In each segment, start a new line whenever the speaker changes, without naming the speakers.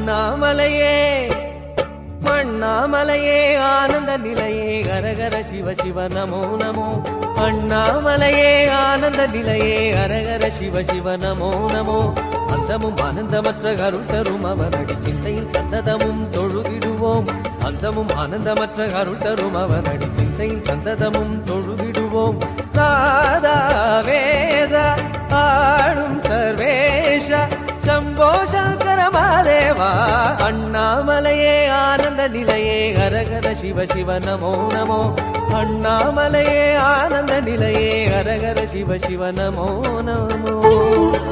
அண்ணாமலையே அண்ணாமலையே ஆனந்த நிலையே அரகர சிவ சிவ நமோ நமோ. அண்ணாமலையே ஆனந்த நிலையே அரகர சிவ சிவ நமோ நமோ. அந்தமும் ஆனந்தமற்ற அருள் தரும் அவனடி சிந்தையில் சந்ததமும் தொழுகிடுவோம் அந்தமும் ஆனந்தமற்ற அருள் தரும் அவனடி சிந்தையில் சந்ததமும் தொழுகிடுவோம் ராதா வேதா சிவ சிவ நமோ நமோ. அண்ணாமலையே ஆனந்த நிலையே அரகர சிவ சிவ நமோ நமோ.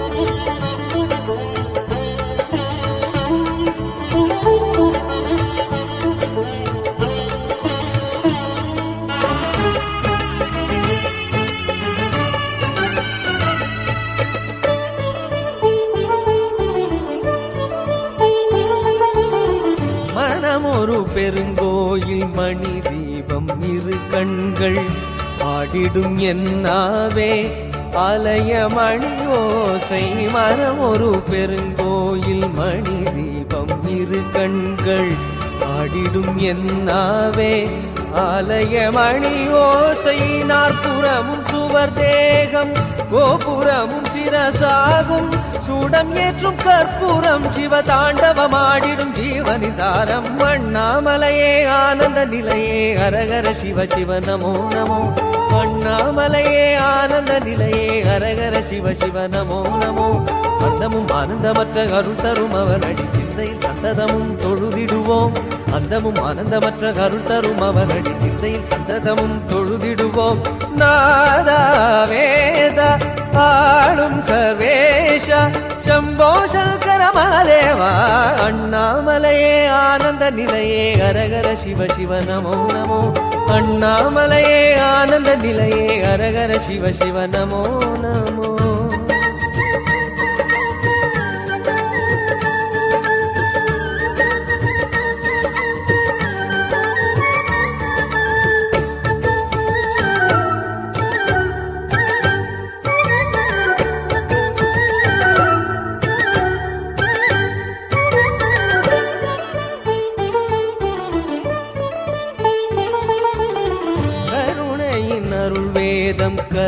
ஒரு பெருங்கோயில் மணி தீபம் இரு கண்கள் ஆடிடும் என்னாவே அலைய மணி ஓசை மனம் ஒரு பெருங்கோயில் மணி தீபம் இரு கண்கள் ஆடிடும் என்னாவே ஆலய மணி ஓசை நாற்புறமும் சுவர் தேகம் கோபுரமும் சிரசாகும் சூடம் ஏற்றும் கற்பூரம் சிவ தாண்டவமாடிடும் ஜீவனிசாரம் அண்ணாமலையே ஆனந்த நிலையே அரகர சிவ சிவ நமோ நமோ அண்ணாமலையே ஆனந்த நிலையே அரகர சிவ சிவ நமோ நமோ. அந்தமும் ஆனந்தமற்ற அருள் தரும் அவர் அடி சிந்தையில் சந்ததமும் தொழுதிடுவோம். அந்தமும் ஆனந்தமற்ற அருள் தரும் அவர் அடி சிந்தையில் சந்ததமும் தொழுதிடுவோம். நாதா வேத ஆளும் சர்வேஷ சம்போ சங்கர மகாதேவா அண்ணாமலையே ஆனந்த நிலையே ஹரஹர சிவ சிவ நமோ நமோ. அண்ணாமலையே ஆனந்த நிலையே ஹரஹர சிவ சிவ நமோ நமோ.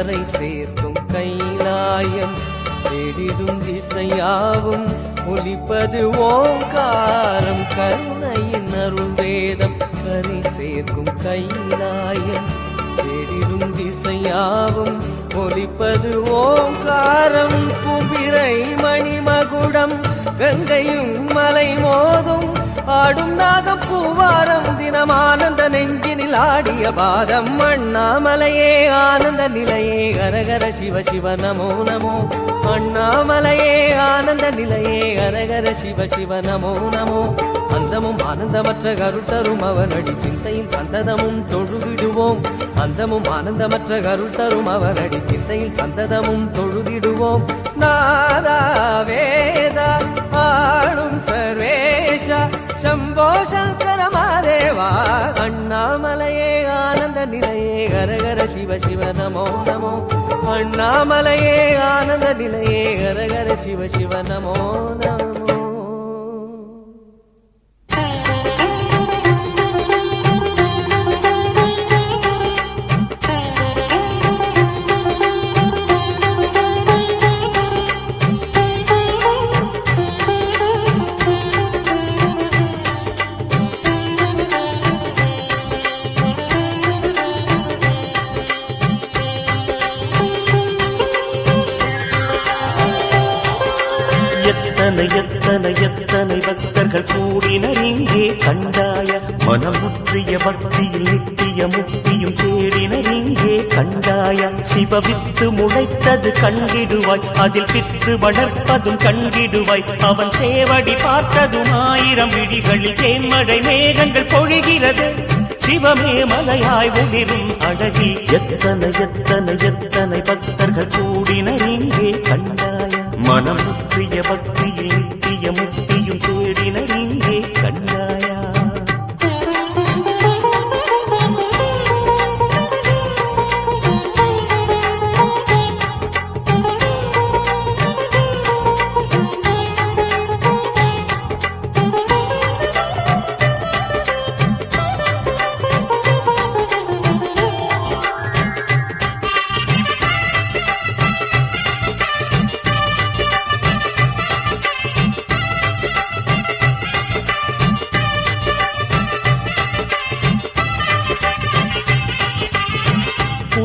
கரை சேர்க்கும் கைலாயம் தேடிடும் திசையாவும் ஒலிப்பது ஓங்காரம் கருணையின் அருள் வேதம் கரை சேர்க்கும் கைலாயம் தேடிடும் திசையாவும் ஒலிப்பது ஓங்காரம் குபிரை மணிமகுடம் கங்கையும் மலை மோதும் ஆடும் நாகம் பூவாரம் தினம் ஆனந்த நெஞ்சினில் ஆடிய பாதம் அண்ணாமலையே ஆனந்த நிலையே ஹரஹர சிவ சிவ நமோ நமோ. அண்ணாமலையே ஆனந்த நிலையே ஹரஹர சிவ சிவ நமோ நமோ. அந்தமும் ஆனந்தமற்ற கருத்தரும் அவனடி சிந்தையில் சந்ததமும் தொழுவிடுவோம் அந்தமும் ஆனந்தமற்ற கருள் தரும் அவன் சிந்தையில் சந்ததமும் தொழுதிடுவோம். நாதா வேதா ஆளும் சர்வேஷா சம்போ சங்கர மாதேவா அண்ணாமலையே ஆனந்த நிலையே கரகர சிவ சிவ நமோ நமோ அண்ணாமலையே ஆனந்த நிலையே கரகர சிவ சிவ நமோ நமோ
எத்தனை எத்தனை எத்தனை பக்தர்கள் கூடினர் இங்கே? கண்டாய மனம் முற்றிய பக்தியில் நித்திய முக்தியும் தேடினர் இங்கே. கண்டாய சிவவித்து முளைத்தது கண்டிடுவாய் அதில் பித்து வளர்ப்பதும் கண்டிடுவாய் அவன் சேவடி பார்த்ததும் ஆயிரம் விழிகளில் தேன்மழை மேகங்கள் பொழிகிறது. சிவமே மலையாய் ஒளிரும் அழகி எத்தனை எத்தனை எத்தனை பக்தர்கள் கூடினர் இங்கே? கண்டாய மனம் முற்றிய பக்த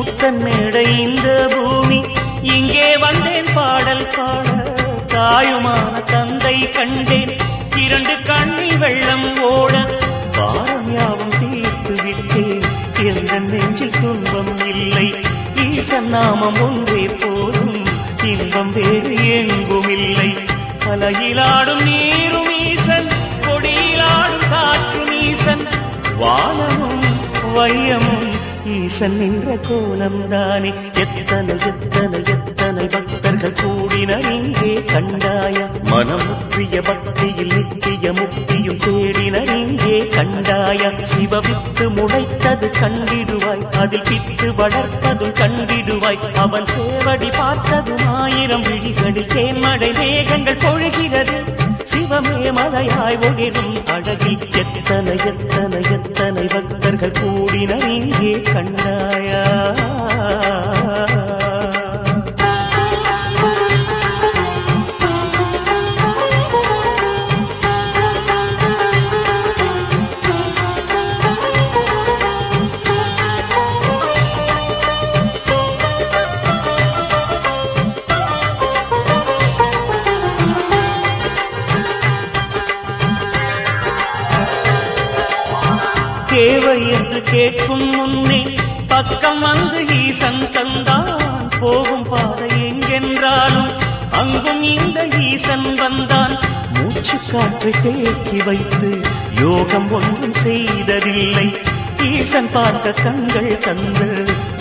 கூத்தன் மேடை இந்த பூமி. இங்கே வந்தேன் பாடல் பாட தாயுமான தந்தை கண்டேன். இரண்டு கண்ணில் வெள்ளம் ஓட பாரம் யாவும் தீர்த்து விட்டேன். எந்த நெஞ்சில் துன்பம் இல்லை ஈசன் நாமம் ஒன்றே போதும். இன்பம் வேறு எங்கும் இல்லை பலையிலாடும் நீரும் ஈசன் கொடியிலாடும் காற்றும் ஈசன். வானமும் வையமும் ஈசன் நின்ற கோலம் தானே எத்தனை எத்தனை எத்தனை பக்தர்கள் கூடினர் இங்கே கண்டாய? மனம் முற்றிய பக்தியில் நித்திய முக்தியும் தேடினர் இங்கே கண்டாய? சிவவித்து முளைத்தது கண்டிடுவாய் அதில் பித்து வளர்த்ததும் கண்டிடுவாய். அவன் சேவடி பார்த்ததும் ஆயிரம் விழிகளில் தேன்மடை மேகங்கள் பொழுகிறது. சிவமே மலையாய் ஒளிரும் அழகில் எத்தனை எத்தனை எத்தனை பக்தர்கள் கூடினர் இங்கே கண்டாயா கேட்கும் முன்னே பக்கம் அங்கு ஈசன் தந்தான். போகும் பாதை எங்கென்றாலும் அங்கும் இந்த ஈசன் வந்தான். மூச்சு காற்றை தேக்கி வைத்து யோகம் ஒன்றும் செய்ததில்லை. ஈசன் பார்க்க கண்கள் தந்து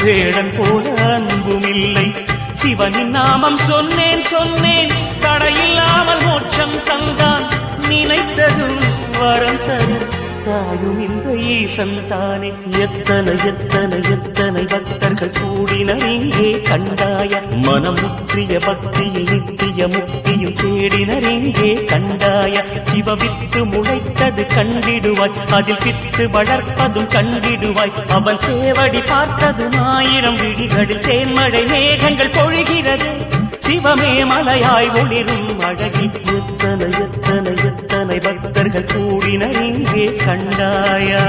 வேடன் போல அன்பும் இல்லை சிவனின் நாமம் சொன்னேன் சொன்னேன். தடையில்லாமல் மோட்சம் தந்தான். நினைத்ததும் வரம் தரும். தாயும் இந்த ஈசன் தானே எத்தனை எத்தனை எத்தனை பக்தர்கள் கூடினர். இங்கே கண்டாய மனம் முற்றிய பக்தியில் நித்திய முக்தியும் தேடினர். இங்கே கண்டாய சிவவித்து முளைத்தது கண்டிடுவாய். அதில் பித்து வளர்ப்பதும் கண்டிடுவாய். அவன் சேவடி பார்த்ததும் ஆயிரம் விழிகளில் தேன்மழை மேகங்கள் பொழிகிறது. சிவமே மலையாய் ஒளிரும் அழகில். எத்தனை எத்தனை எத்தனை பக்தர்கள் கூடினரே. இங்கே கண்டாயா?